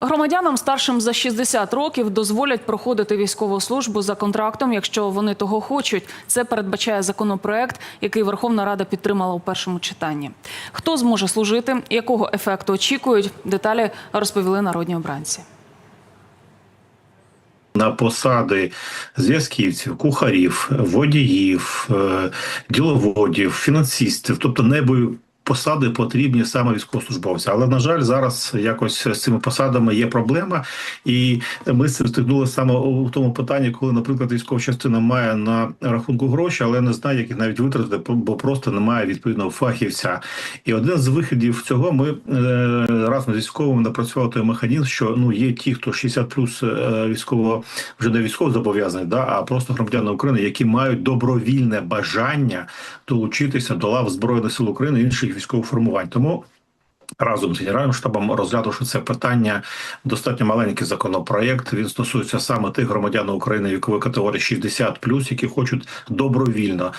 Громадянам старшим за 60 років дозволять проходити військову службу за контрактом, якщо вони того хочуть. Це передбачає законопроект, який Верховна Рада підтримала у першому читанні. Хто зможе служити, якого ефекту очікують? Деталі розповіли народні обранці. на посади зв'язківців, кухарів, водіїв, е, діловодів, фінансистів, тобто небою. Посади потрібні саме військовослужбовцям. Але на жаль, зараз якось з цими посадами є проблема, і ми це стикнули саме у тому питанні, коли, наприклад, військова частина має на рахунку гроші, але не знає, як їх навіть витратити, бо просто немає відповідного фахівця. І один з виходів цього ми е, разом з військовими напрацювали той механізм, що ну є ті, хто 60 плюс е, військово вже не військово зобов'язаний, да, а просто громадяни України, які мають добровільне бажання долучитися до лав збройних сил України інших військових формувань. Тому. Разом з генеральним штабом розглянувши це питання, достатньо маленький законопроєкт. Він стосується саме тих громадян України вікової категорії 60+, які хочуть добровільно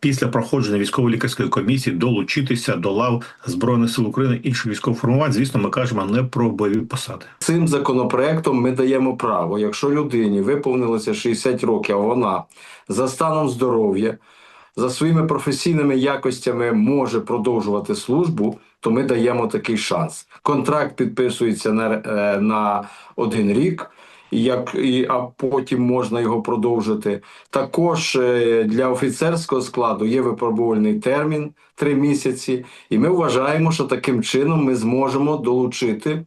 після проходження військово-лікарської комісії долучитися до лав збройних сил України інших військових формувань. Звісно, ми кажемо не про бойові посади. Цим законопроектом ми даємо право, якщо людині виповнилося 60 років, а вона за станом здоров'я, за своїми професійними якостями може продовжувати службу, то ми даємо такий шанс. Контракт підписується на, е, на один рік. Як а потім можна його продовжити. Також е, для офіцерського складу є випробувальний термін три місяці, і ми вважаємо, що таким чином ми зможемо долучити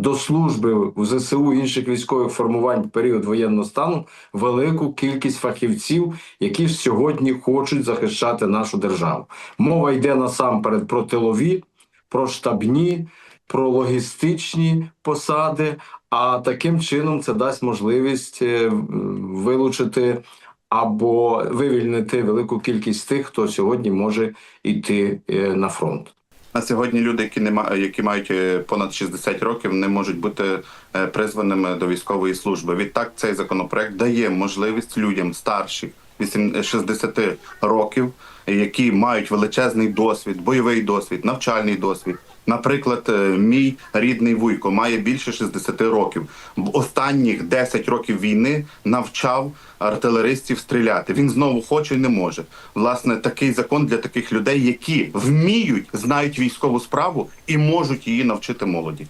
до служби в ЗСУ інших військових формувань в період воєнного стану велику кількість фахівців, які сьогодні хочуть захищати нашу державу. Мова йде насамперед про тилові, про штабні, про логістичні посади. А таким чином це дасть можливість е, вилучити або вивільнити велику кількість тих, хто сьогодні може йти е, на фронт. На сьогодні люди, які не мають, які мають е, понад 60 років, не можуть бути е, призваними до військової служби. Відтак, цей законопроект дає можливість людям старших 8 60 років, які мають величезний досвід, бойовий досвід, навчальний досвід. Наприклад, е, мій рідний вуйко має більше 60 років. В останніх 10 років війни навчав артилеристів стріляти. Він знову хоче і не може. Власне, такий закон для таких людей, які вміють, знають військову справу і можуть її навчити молоді.